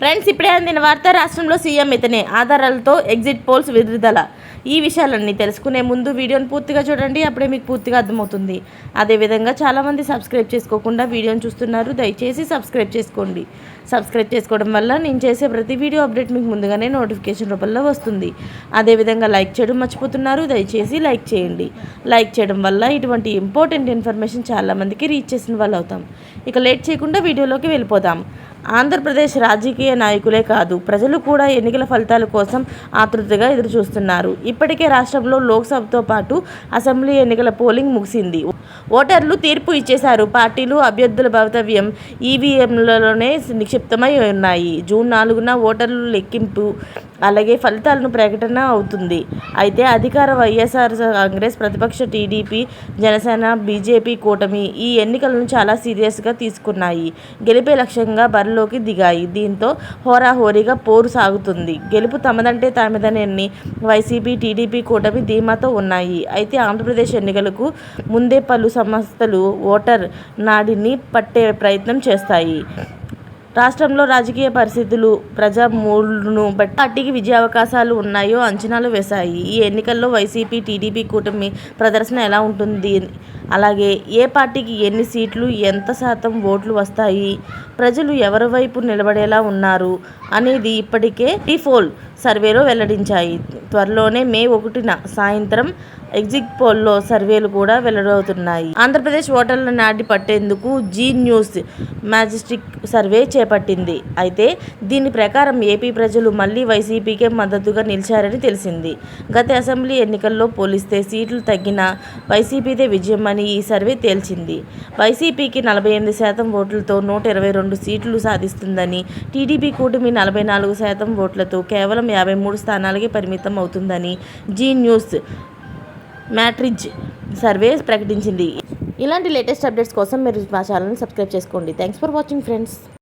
Friends ఇప్పుడే అందిన వార్త రాష్ట్రంలో సీఎం ఇతనే. ఆధారాలతో ఎగ్జిట్ పోల్స్ విడుదల. ఈ విషయాలన్నీ తెలుసుకునే ముందు వీడియోని పూర్తిగా చూడండి అప్పుడే మీకు పూర్తిగా అర్థమవుతుంది. అదేవిధంగా చాలామంది సబ్స్క్రైబ్ చేసుకోకుండా వీడియోని చూస్తున్నారు దయచేసి సబ్స్క్రైబ్ చేసుకోండి. సబ్స్క్రైబ్ చేసుకోవడం వల్ల నేను చేసే ప్రతి వీడియో అప్డేట్ మీకు ముందుగానే నోటిఫికేషన్ రూపంలో వస్తుంది. అదేవిధంగా లైక్ చేయడం మర్చిపోతున్నారు దయచేసి లైక్ చేయండి. లైక్ చేయడం వల్ల ఇటువంటి ఇంపార్టెంట్ ఇన్ఫర్మేషన్ చాలామందికి రీచ్ చేసిన వాళ్ళు అవుతాం ఇక లేట్ చేయకుండా వీడియోలోకి వెళ్ళిపోదాం. ఆంధ్రప్రదేశ్ రాజకీయ నాయకులే కాదు ప్రజలు కూడా ఎన్నికల ఫలితాల కోసం ఆతృతగా ఎదురుచూస్తున్నారు. ఇప్పటికే రాష్ట్రంలో లోక్సభతో పాటు అసెంబ్లీ ఎన్నికల పోలింగ్ ముగిసింది. ఓటర్లు తీర్పు ఇచ్చేశారు. పార్టీలు అభ్యర్థుల భవితవ్యం ఈవీఎంలలోనే నిక్షిప్తమై ఉన్నాయి. జూన్ నాలుగున ఓటర్లు లెక్కింపు అలాగే ఫలితాలను ప్రకటన అవుతుంది. అయితే అధికార వైఎస్ఆర్ కాంగ్రెస్ ప్రతిపక్ష టీడీపీ జనసేన బీజేపీ కూటమి ఈ ఎన్నికలను చాలా సీరియస్గా తీసుకున్నాయి. గెలిపే లక్ష్యంగా బరిలోకి దిగాయి. దీంతో హోరాహోరీగా పోరు సాగుతుంది. గెలుపు తమదంటే తమదనని వైసీపీ టీడీపీ కూటమి ధీమాతో ఉన్నాయి. అయితే ఆంధ్రప్రదేశ్ ఎన్నికలకు ముందే పలు సంస్థలు ఓటర్ నాడిని పట్టే ప్రయత్నం చేస్తాయి. రాష్ట్రంలో రాజకీయ పరిస్థితులు ప్రజా మూడును బట్టి పార్టీకి విజయావకాశాలు ఉన్నాయో అంచనాలు వేశాయి. ఈ ఎన్నికల్లో వైసీపీ టీడీపీ కూటమి ప్రదర్శన ఎలా ఉంటుంది? అలాగే ఏ పార్టీకి ఎన్ని సీట్లు ఎంత శాతం ఓట్లు వస్తాయి? ప్రజలు ఎవరి వైపు నిలబడేలా ఉన్నారు? అనేది ఇప్పటికే టీఫోల్ సర్వేలో వెల్లడించాయి. త్వరలోనే మే ఒకటిన సాయంత్రం ఎగ్జిట్ పోల్లో సర్వేలు కూడా వెల్లడవుతున్నాయి. ఆంధ్రప్రదేశ్ ఓటర్ల నాటి పట్టేందుకు జీ న్యూస్ మ్యాజిస్టిక్ సర్వే చేపట్టింది. అయితే దీని ప్రకారం ఏపీ ప్రజలు మళ్ళీ వైసీపీకే మద్దతుగా నిలిచారని తెలిసింది. గత అసెంబ్లీ ఎన్నికల్లో పోలిస్తే సీట్లు తగ్గిన వైసీపీదే అని ఈ సర్వే తేల్చింది. వైసీపీకి నలభై ఎనిమిది శాతం ఓట్లతో నూట ఇరవై రెండు సీట్లు సాధిస్తుందని టీడీపీ కూటమి నలభై నాలుగు శాతం ఓట్లతో కేవలం కేవలం యాభై మూడు స్థానాలకే పరిమితం అవుతుందని జీ న్యూస్ మ్యాట్రిజ్ సర్వే ప్రకటించింది. ఇలాంటి లేటెస్ట్ అప్డేట్స్ కోసం మీరు మా ఛానల్ని సబ్స్క్రైబ్ చేసుకోండి. Thanks for watching friends.